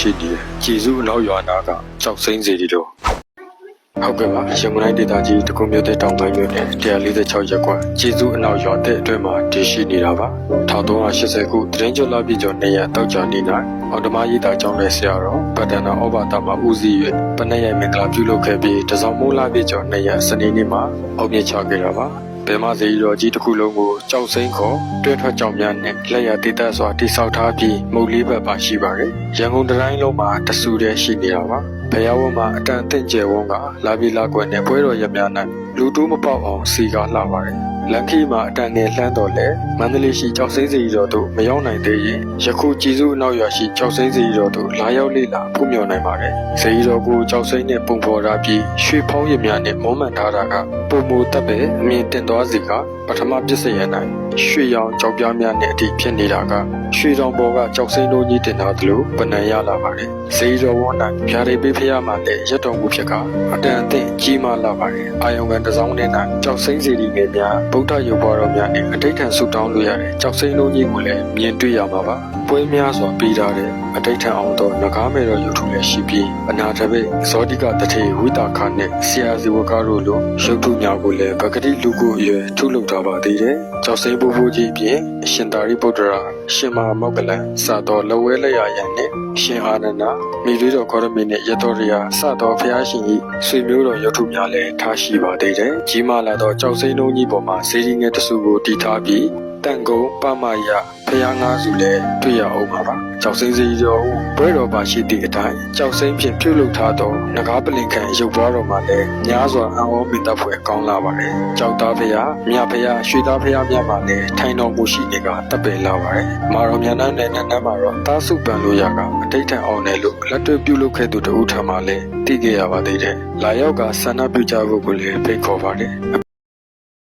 ရှိနေတယ်ကြည်စုအနောက်ရွာနာကကြောက်စိမ့်စီတီတို့ဟုတ်ကဲ့ပါရမတိုင်းဒေသကြီးတကုံမြို့တဲ့တောင်ပိုင်းမြို့နယ်146ရပ်ကွက်ကြည်စုအနောက်ရွာတဲ့အတွင်းမှာတည်ရှိနေတာပါ1380ခုတရင်ကျော်လာပြည်ကျော်နေရတောက်ကြနေနိုင်အော်တမရေးတာကျောင်းရဲ့ဆရာတော်ပတ္တနာဩဘာတာမှာဦးစီး၍ပဏ္ဏရိုင်မင်္ဂလာပြုလုပ်ခဲ့ပြီးတစောင်းမိုးလာပြည်ကျော်နေရစနေနေ့မှာအုပ်မြင့်ချခဲ့တာပါ ဘယ်မှစေရီတော်ကြီးတစ်ခုလုံးကိုကြောက်စိမ့်ခေါ်တွဲထွက်ကြောင်များနဲ့လက်ရတည်တတ်စွာတိဆောက်ထားပြီးမုတ်လေးဘက်ပါရှိပါတယ်။ရန်ကုန်တိုင်းလုံးမှာတဆူတည်းရှိနေတာပါ။ဘယ်ရောက်မှအတန်အသင့်ကျယ်ဝန်းကလာပြီးလာကွယ်နဲ့ပွဲတော်ရများနဲ့လူတူးမပေါက်အောင်စီကားလှပါတယ်။ လန်ခီမှာအတန်ငယ်လှမ်းတော်လဲမန္တလေးရှိကြောက်စိမ့်စီရီတော်တို့မရောက်နိုင်သေးရင်ယခုကြည်စုအနောက်ရွာရှိကြောက်စိမ့်စီရီတော်တို့လာရောက်လေ့လာဖူးမြော်နိုင်ပါတယ်။စီရီတော်ကိုကြောက်စိမ့်နဲ့ပုံဖော်ထားပြီးရွှေဖောင်းရည်များနဲ့မုံမှန်ထားတာကပုံမူတက်ပဲအမြင်တင်သွားစီကပထမပစ္စယနိုင်ရွှေရောင်ကြောက်ပြားများနဲ့အထိဖြစ်နေတာကရွှေတောင်ပေါ်ကကြောက်စိမ့်တို့ကြီးတင်ထားသလိုပဏံရလာပါတယ်။စီရီတော်ဝန်းနိုင်ဖြာရိပေးဖျားမှလည်းရက်တော်မူဖြစ်ကအတန်အသင့်ကြီးမားလာပါတယ်။အာယုံကန်တစ်စောင်းနဲ့နိုင်ကြောက်စိမ့်စီရီငယ်များဗုဒ္ဓရုပ်ပွားတော်များနဲ့အဋိဌံဆုတောင်းလို့ရတဲ့ကြောက်စိမ့်တို့ကြီးကိုလည်းမြင်တွေ့ရမှာပါ။ ပွဲများစွာပြီးထားတဲ့အဋိဌံအောင်တော့ငကားမဲတော်ရုပ်ထုလည်းရှိပြီးအနာထပိတ်ဇောတိကတထေဝိတာခနဲ့ဆရာဇီဝကားတို့လိုရုပ်ထုများကိုလည်းဗကတိလူကိုအရွယ်ထုလုပ်ထားပါသေးတယ်။ကြောက်စိမ့်ဘူဘူကြီးအပြင်အရှင်သာရိပုတ္တရာရှင်မမောက္ကလန်စတော်လဝဲလက်ရရန်နဲ့ရှင်အာနန္ဒာမိလေးတော်ကောရမီနဲ့ရတော်ရရာစတော်ဖျားရှင်ကြီးဆွေမျိုးတော်ရုပ်ထုများလည်းထားရှိပါသေးတယ်။ကြီးမားလာတော့ကြောက်စိမ့်လုံးကြီးပေါ်မှာစေရီငယ်တစုကိုတည်ထားပြီး တန်ကုန်းပမယဖျားငါးစုလည်းတွေ့ရအောင်ပါပါကြောက်စိမ့်စီတော်ဘွဲတော်ပါရှိသည့်အတိုင်းကြောက်စိမ့်ဖြင့်ပြုလုပ်ထားသောငကားပလင်ခံရုပ်ပွားတော်မှာလည်းများစွာအံ့ဩမင်တပ်ဖွယ်ကောင်းလာပါတယ်ကြောက်သားဖျားမြဖျားရွှေသားဖျားများမှာလည်းထိုင်တော်မူရှိနေကတပ်ပယ်လာပါတယ်မာတော်မြန်နှန်းနဲ့နန်းနန်းမှာတော့တားစုပန်လို့ရကအတိတ်ထံအောင်တယ်လို့လက်တွေ့ပြုလုပ်ခဲ့သူတဦးထံမှလည်းသိခဲ့ရပါသေးတယ်လာရောက်ကဆန္ဒပြုကြဖို့ကိုလည်းဖိတ်ခေါ်ပါတယ်